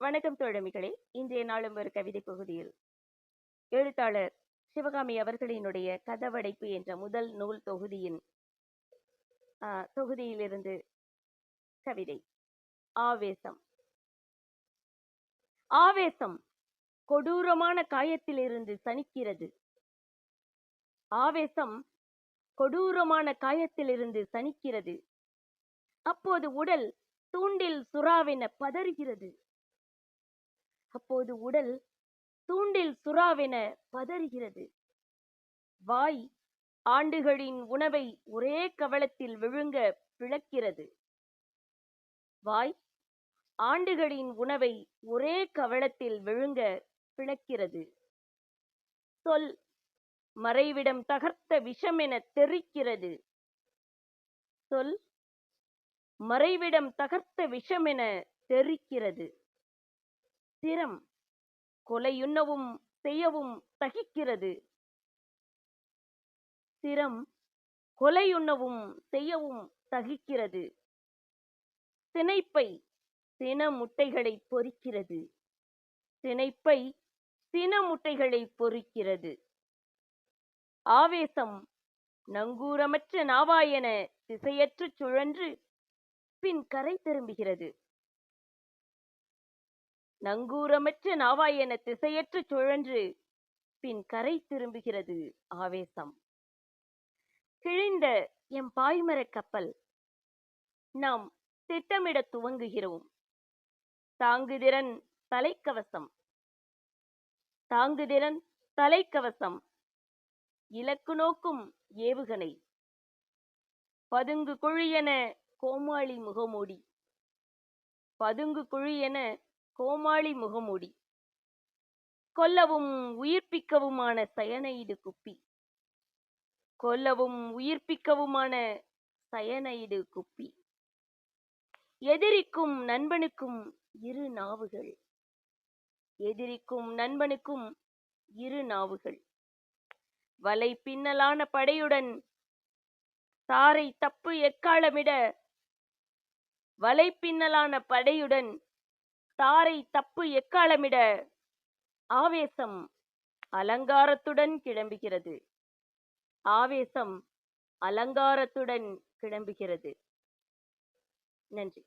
வணக்கம் தோழமைகளே. இன்றைய நாளும் ஒரு கவிதை பகுதியில். எழுத்தாளர் சிவகாமி அவர்களினுடைய கதவடைப்பு என்ற முதல் நூல் தொகுதியின் தொகுதியிலிருந்து கவிதை. ஆவேசம். ஆவேசம் கொடூரமான காயத்திலிருந்து சனிக்கிறது. ஆவேசம் கொடூரமான காயத்திலிருந்து சனிக்கிறது. அப்போது உடல் தூண்டில் சுறாவென பதறுகிறது. அப்போது உடல் தூண்டில் சுறாவென பதறுகிறது. வாய் ஆண்டுகளின் உணவை ஒரே கவளத்தில் விழுங்க பிளக்கிறது. வாய் ஆண்டுகளின் உணவை ஒரே கவளத்தில் விழுங்க பிளக்கிறது. சொல் மறைவிடம் தகர்த்த விஷமென தெறிக்கிறது சொல் மறைவிடம் தகர்த்த விஷமென தெறிக்கிறது சிரம் கொலையுண்ணவும் செய்யவும் தகிக்கிறது. சிரம் கொலையுண்ணவும் செய்யவும் தகிக்கிறது. சினைப்பை சின முட்டைகளை பொறிக்கிறது. சினைப்பை சின முட்டைகளை பொறிக்கிறது. ஆவேசம் நங்கூரமற்ற நாவாயென திசையற்று சுழன்று பின் கரை திரும்புகிறது. நங்கூரமற்ற நாவாயென திசையற்று சுழன்று பின் கரை திரும்புகிறது ஆவேசம். கிழிந்த எம் பாய்மரக் கப்பல் நாம் திட்டமிட துவங்குகிறோம். தாங்குதிறன் தலைக்கவசம் தாங்குதிறன் தலைக்கவசம் இலக்கு நோக்கும் ஏவுகணை பதுங்கு குழியென கோமாளி முகமூடி பதுங்கு குழியென கோமாளி முகமூடி. கொல்லவும் உயிர்ப்பிக்கவுமான சயனைடு குப்பி. கொல்லவும் உயிர்ப்பிக்கவுமான சயனைடு குப்பி. எதிரிக்கும் நண்பனுக்கும் இரு நாவுகள். எதிரிக்கும் நண்பனுக்கும் இரு நாவுகள். வலை பின்னலான படையுடன் தாரை தப்பு எக்காலமிட வலை பின்னலான படையுடன் தாரை தப்பு எக்காலமிட? ஆவேசம் அலங்காரத்துடன் கிளம்புகிறது. ஆவேசம் அலங்காரத்துடன் கிளம்புகிறது. நன்றி.